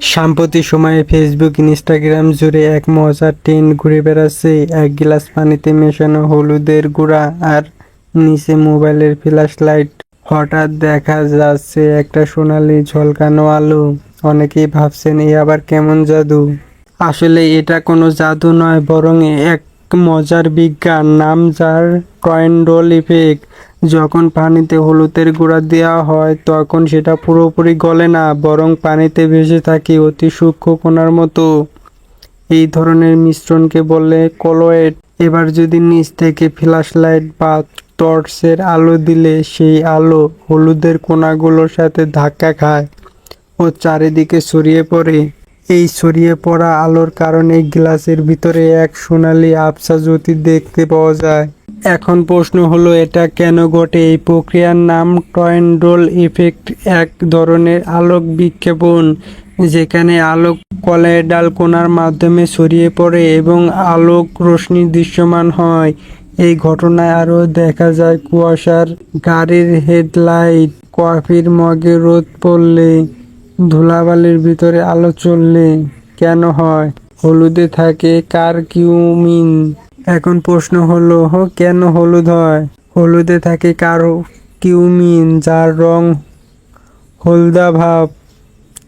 সাম্প্রতিক সময়ে Facebook Instagram জুড়ে এক মজার ট্রেন্ড ঘুরে বেড়াচ্ছে। এক গ্লাস পানিতে মেশানো হলুদের গুঁড়া আর নিচে মোবাইলের ফ্ল্যাশ লাইট। হঠাৎ দেখা যাচ্ছে একটা সোনালি ঝলকানো আলো। অনেকেই ভাবছেন, এ আবার কেমন জাদু? আসলে এটা কোনো জাদু নয়, বরং এক মজার বিজ্ঞান। নাম যার টয়েন্ডল ইফেক্ট। যখন পানিতে হলুদের গুঁড়া দেওয়া হয়, তখন সেটা পুরোপুরি গলে না, বরং পানিতে ভেসে থাকে অতি সূক্ষ্ম কোনার মতো। এই ধরনের মিশ্রণকে বলে কলোয়েড। এবার যদি নিচ থেকে ফ্ল্যাশ লাইট বা টর্চের আলো দিলে সেই আলো হলুদের কোনাগুলোর সাথে ধাক্কা খায় ও চারিদিকে ছড়িয়ে পড়ে। এই ছড়িয়ে পড়া আলোর কারণে গ্লাসের ভিতরে এক সোনালি আবছা জ্যোতি দেখতে পাওয়া যায়। এখন প্রশ্ন হলো, এটা কেন ঘটে? এই প্রক্রিয়ার নাম টয়েন্ডল ইফেক্ট এক ধরনের আলোক বিক্ষেপণ, যেখানে আলোক কলয়েডাল কোনার মাধ্যমে ছড়িয়ে পড়ে এবং আলোক রশ্মি দৃশ্যমান হয়। এই ঘটনায় আরও দেখা যায়, কুয়াশার গাড়ির হেডলাইট কফির মগে রোদ পড়লে, ধুলাবালির ভিতরে আলো চললে কেন হয়? হলুদে থাকে কারকিউমিন। এখন প্রশ্ন হলো, হো, কেন হলুদ হয়? হলুদে থাকে কারও কিউমিন, যার রং হলদা ভাব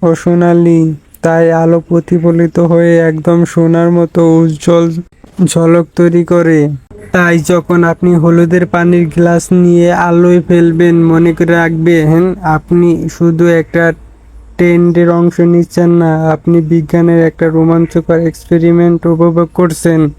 ও সোনালি, তাই আলো প্রতিফলিত হয়ে একদম সোনার মতো উজ্জ্বল ঝলক তৈরি করে। তাই যখন আপনি হলুদের পানির গ্লাস নিয়ে আলোয় ফেলবেন, মনে করে রাখবেন আপনি শুধু একটা ট্রেন্ডের অংশ নিচ্ছেন না, আপনি বিজ্ঞানের একটা রোমাঞ্চকর এক্সপেরিমেন্ট উপভোগ করছেন।